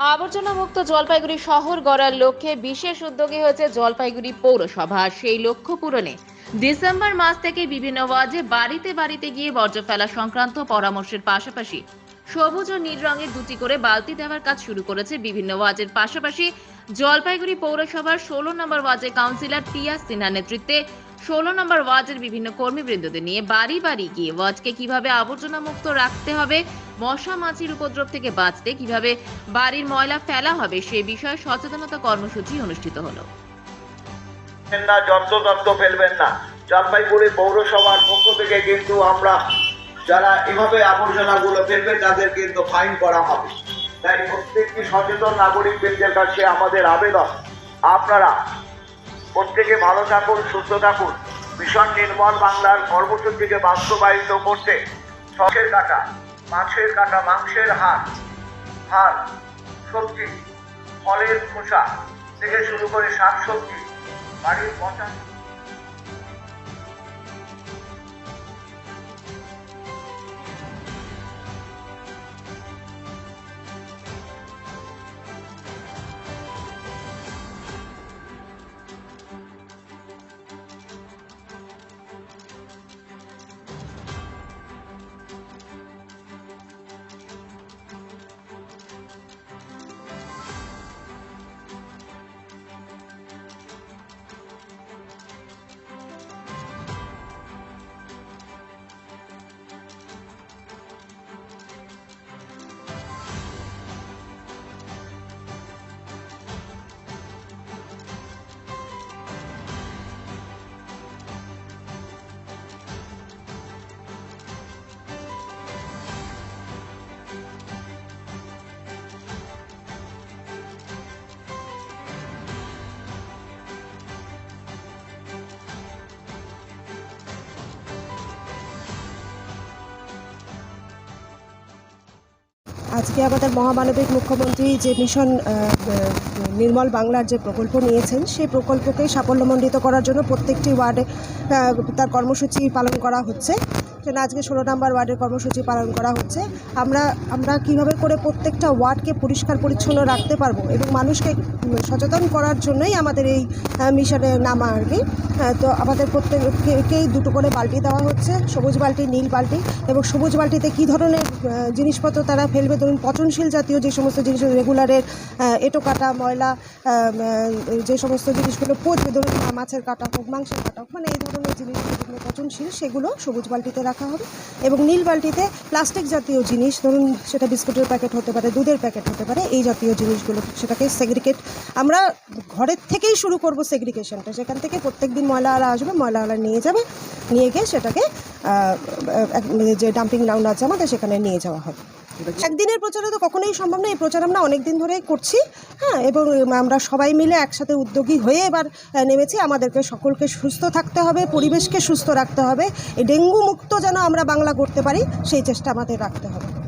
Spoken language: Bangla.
আবর্জনা মুক্ত জলপাইগুড়ি শহর গড়ার লক্ষ্যে বিশেষ উদ্যোগী হয়েছে জলপাইগুড়ি পৌরসভা। সেই লক্ষ্য পূরণে ডিসেম্বর মাস থেকে বিভিন্ন ওয়ার্ডে বাড়িতে বাড়িতে গিয়ে বর্জ্য ফেলা সংক্রান্ত পরামর্শের পাশাপাশি সবুজ ও নীল রঙের দুটি করে বালতি দেওয়ার কাজ শুরু করেছে বিভিন্ন ওয়ার্ডের পাশাপাশি জলপাইগুড়ি পৌরসভার ষোলো নম্বর ওয়ার্ডের কাউন্সিলর টিয়া সিনহার নেতৃত্বে ষোলো নম্বর ওয়ার্ডের বিভিন্ন কর্মীবৃন্দদের নিয়ে বাড়ি বাড়ি গিয়ে ওয়ার্ডকে কীভাবে আবর্জনা মুক্ত রাখতে হবে, মশা মাছির উপদ্রব থেকে বাঁচতে কীভাবে বাড়ির ময়লা ফেলা হবে, সে বিষয়ে সচেতনতা কর্মসূচি অনুষ্ঠিত হলো। না ফেলবেন না। জলপাইগুড়ি পৌরসভার পক্ষ থেকে কিন্তু আমরা যারা এভাবে আবর্জনাগুলো ফেলবে, তাদের কিন্তু ফাইন করা হবে। তাই প্রত্যেকটি সচেতন নাগরিকদের কাছে আমাদের আবেদন, আপনারা প্রত্যেকে ভালো থাকুন, সুস্থ থাকুন। ভীষণ নির্মল বাংলার কর্মসূচিকে বাস্তবায়িত করতে শখের কাটা মাছের কাটা, মাংসের হাট হাট সবজি, ফলের খোসা থেকে শুরু করে শাক সবজি বাড়ির পচা আজকে আমাদের মহামানবিক মুখ্যমন্ত্রী যে মিশন নির্মল বাংলার যে প্রকল্প নিয়েছেন, সেই প্রকল্পকে সাফল্যমণ্ডিত করার জন্য প্রত্যেকটি ওয়ার্ডে তার কর্মসূচি পালন করা হচ্ছে। সেটা আজকে ষোলো নম্বর ওয়ার্ডের কর্মসূচি পালন করা হচ্ছে। আমরা আমরা কীভাবে করে প্রত্যেকটা ওয়ার্ডকে পরিষ্কার পরিচ্ছন্ন রাখতে পারব এবং মানুষকে সচেতন করার জন্যই আমাদের এই মিশনে নামা আর কি। তো আমাদের প্রত্যেককেই দুটো করে বালতি দেওয়া হচ্ছে, সবুজ বালতি, নীল বালতি এবং সবুজ বালতিতে কী ধরনের জিনিসপত্র তারা ফেলবে? ধরুন পচনশীল জাতীয় যে সমস্ত জিনিস রেগুলারের এটো কাটা, ময়লা যে সমস্ত জিনিসগুলো পচবে, ধরুন মাছের কাটা হোক, মাংসের কাটা হোক মানে এই ধরনের জিনিসগুলো পচনশীল, সেগুলো সবুজ বালতিতে রাখা হবে এবং নীল বালতিতে প্লাস্টিক জাতীয় জিনিস, ধরুন সেটা বিস্কুটের প্যাকেট হতে পারে, দুধের প্যাকেট হতে পারে, এই জাতীয় জিনিসগুলো সেটাকে সেগ্রিকেট আমরা ঘরের থেকেই শুরু করব সেগ্রিকেশনটা সেখান থেকে প্রত্যেক দিন ময়লাওয়ালা আসবে, ময়লাওয়ালা নিয়ে যাবে, নিয়ে গিয়ে সেটাকে যে ডাম্পিং গ্রাউন্ড আছে আমাদের সেখানে নিয়ে যাওয়া হবে। একদিনের প্রচারে তো কখনোই সম্ভব না। এই প্রচার আমরা অনেক দিন ধরেই করছি হ্যাঁ এবং আমরা সবাই মিলে একসাথে উদ্যোগী হয়ে এবার নেমেছি। আমাদেরকে সকলকে সুস্থ থাকতে হবে, পরিবেশকে সুস্থ রাখতে হবে। এই ডেঙ্গু মুক্ত যেন আমরা বাংলা করতে পারি, সেই চেষ্টা আমাদের রাখতে হবে।